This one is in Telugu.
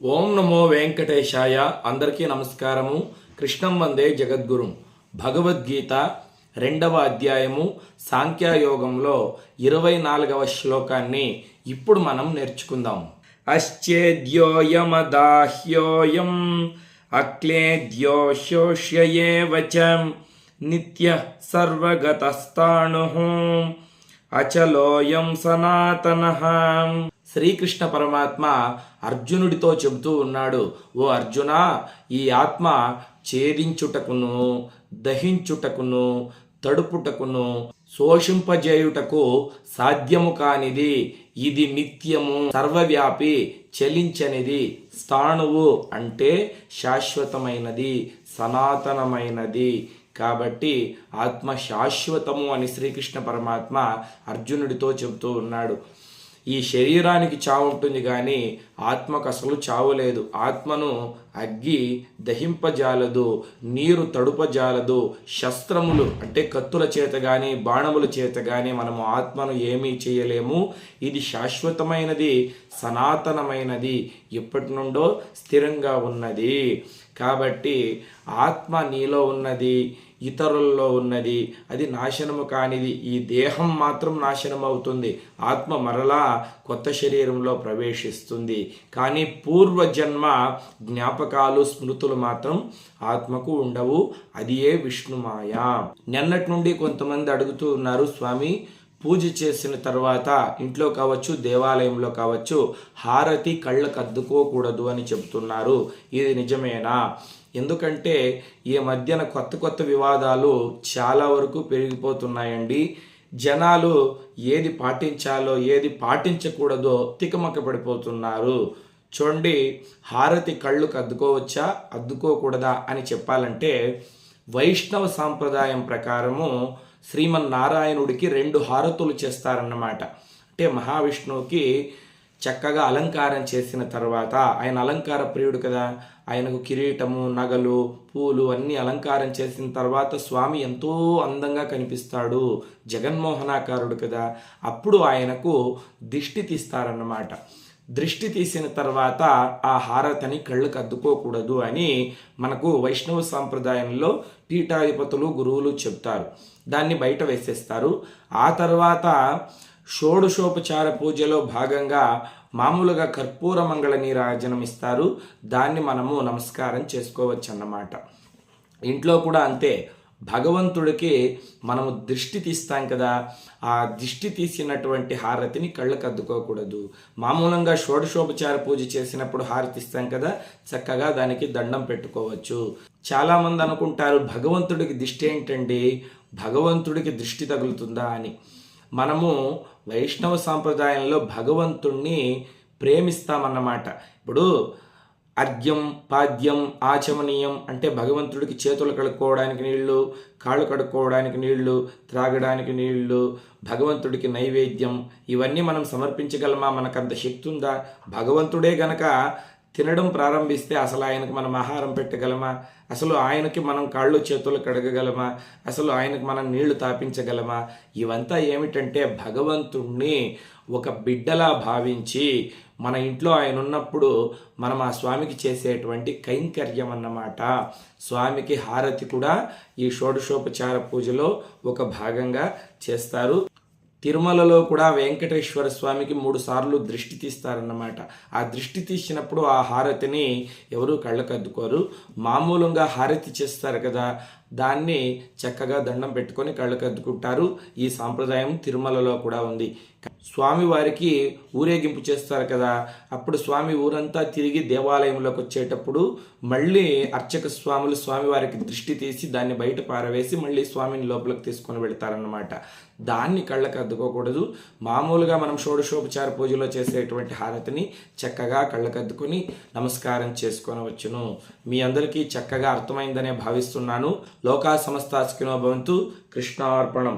ఓం నమో వెంకటేశాయ. అందరికీ నమస్కారము. కృష్ణం వందే జగద్గురు. భగవద్గీత రెండవ అధ్యాయము సాంఖ్యయోగంలో ఇరవై నాలుగవ శ్లోకాన్ని ఇప్పుడు మనం నేర్చుకుందాం. అశ్చేద్యోయమదాహ్యోయం అక్లేద్యోశోష్యేవ వచం నిత్య సర్వగతస్థాణు. అచలోయం సనాతన. శ్రీకృష్ణ పరమాత్మ అర్జునుడితో చెబుతూ ఉన్నాడు ఓ అర్జున ఈ ఆత్మ ఛేదించుటకును దహించుటకును తడుపుటకును శోషింపజేయుటకు సాధ్యము కానిది. ఇది నిత్యము సర్వవ్యాపి చలించనిది. స్థాణువు అంటే శాశ్వతమైనది సనాతనమైనది. కాబట్టి ఆత్మ శాశ్వతము అని శ్రీకృష్ణ పరమాత్మ అర్జునుడితో చెబుతూ ఉన్నాడు. ఈ శరీరానికి చావు ఉంటుంది కానీ ఆత్మకు అసలు చావు లేదు. ఆత్మను అగ్గి దహింపజాలదు నీరు తడుపజాలదు. శస్త్రములు అంటే కత్తుల చేత కానీ బాణముల చేత కానీ మనము ఆత్మను ఏమీ చేయలేము. ఇది శాశ్వతమైనది సనాతనమైనది. ఎప్పటి నుండో స్థిరంగా ఉన్నది. కాబట్టి ఆత్మ నీలో ఉన్నది ఇతరుల్లో ఉన్నది అది నాశనము కానిది ఈ దేహం మాత్రం నాశనం అవుతుంది ఆత్మ మరలా కొత్త శరీరంలో ప్రవేశిస్తుంది. కానీ పూర్వజన్మ జ్ఞాపకాలు స్మృతులు మాత్రం ఆత్మకు ఉండవు. అది ఏ విష్ణుమాయ. నిన్నటి నుండి కొంతమంది అడుగుతూ ఉన్నారు స్వామి పూజ చేసిన తర్వాత ఇంట్లో కావచ్చు దేవాలయంలో కావచ్చు హారతి కళ్ళకు అద్దుకోకూడదు అని చెబుతున్నారు. ఇది నిజమేనా? ఎందుకంటే ఈ మధ్యన కొత్త కొత్త వివాదాలు చాలా వరకు పెరిగిపోతున్నాయండి. జనాలు ఏది పాటించాలో ఏది పాటించకూడదో తికమక పడిపోతున్నారు చూడండి హారతి కళ్ళుకు అద్దుకోవచ్చా అద్దుకోకూడదా అని చెప్పాలంటే వైష్ణవ సాంప్రదాయం ప్రకారము శ్రీమన్నారాయణుడికి రెండు హారతులు చేస్తారన్నమాట. అంటే మహావిష్ణువుకి చక్కగా అలంకారం చేసిన తర్వాత ఆయన అలంకార ప్రియుడు కదా ఆయనకు కిరీటము నగలు పూలు అన్నీ అలంకారం చేసిన తర్వాత స్వామి ఎంతో అందంగా కనిపిస్తాడు జగన్మోహనాకారుడు కదా. అప్పుడు ఆయనకు దిష్టి తీస్తారన్నమాట. దృష్టి తీసిన తర్వాత ఆ హారతని కళ్ళకు అద్దుకోకూడదు అని మనకు వైష్ణవ సాంప్రదాయంలో పీఠాధిపతులు గురువులు చెప్తారు దాన్ని బయట వేసేస్తారు. ఆ తర్వాత షోడశోపచార పూజలో భాగంగా మామూలుగా కర్పూర మంగళ నీరాజనం ఇస్తారు. దాన్ని మనము నమస్కారం చేసుకోవచ్చు అన్నమాట ఇంట్లో కూడా అంతే. భగవంతుడికి మనము దృష్టి తీస్తాం కదా ఆ దృష్టి తీసినటువంటి హారతిని కళ్ళకు అద్దుకోకూడదు. మామూలంగా షోడశోపచార పూజ చేసినప్పుడు హారతి ఇస్తాం కదా చక్కగా దానికి దండం పెట్టుకోవచ్చు. చాలామంది అనుకుంటారు భగవంతుడికి దృష్టి ఏంటండి? భగవంతుడికి దృష్టి తగులుతుందా అని. మనము వైష్ణవ సాంప్రదాయంలో భగవంతుణ్ణి ప్రేమిస్తామన్నమాట. ఇప్పుడు అర్ఘ్యం పాద్యం ఆచమనీయం అంటే భగవంతుడికి చేతులు కడుక్కోవడానికి నీళ్ళు కాళ్ళు కడుక్కోవడానికి నీళ్ళు త్రాగడానికి నీళ్ళు భగవంతుడికి నైవేద్యం. ఇవన్నీ మనం సమర్పించగలమా? మనకంత శక్తి ఉందా? భగవంతుడే గనక తినడం ప్రారంభిస్తే అసలు ఆయనకు మనం ఆహారం పెట్టగలమా? అసలు ఆయనకి మనం కాళ్ళు చేతులు కడగగలమా? అసలు ఆయనకు మనం నీళ్ళు తాపించగలమా? ఇవంతా ఏమిటంటే భగవంతుణ్ణి ఒక బిడ్డలా భావించి మన ఇంట్లో ఆయన ఉన్నప్పుడు మనం ఆ స్వామికి చేసేటువంటి కైంకర్యం అన్నమాట. స్వామికి హారతి కూడా ఈ షోడశోపచార పూజలో ఒక భాగంగా చేస్తారు. తిరుమలలో కూడా వెంకటేశ్వర స్వామికి మూడు సార్లు దృష్టి తీస్తారన్నమాట. ఆ దృష్టి తీసినప్పుడు ఆ హారతిని ఎవరు కళ్ళకద్దుకోరు. మామూలుగా హారతి చేస్తారు కదా దాన్ని చక్కగా దండం పెట్టుకొని కళ్ళకద్దుకుంటారు ఈ సాంప్రదాయం తిరుమలలో కూడా ఉంది. స్వామివారికి ఊరేగింపు చేస్తారు కదా. అప్పుడు స్వామి ఊరంతా తిరిగి దేవాలయంలోకి వచ్చేటప్పుడు మళ్ళీ అర్చక స్వాములు స్వామివారికి దృష్టి తీసి దాన్ని బయట పారవేసి మళ్ళీ స్వామిని లోపలికి తీసుకొని వెళ్తారన్నమాట. దాన్ని కళ్ళకు అద్దుకోకూడదు. మామూలుగా మనం షోడశోపచార పూజలో చేసేటువంటి హారతిని చక్కగా కళ్ళకద్దుకొని నమస్కారం చేసుకోనవచ్చును. మీ అందరికీ చక్కగా అర్థమైందనే భావిస్తున్నాను. లోకా సమస్త సమస్తాస్కినో భవంతు కృష్ణార్పణం.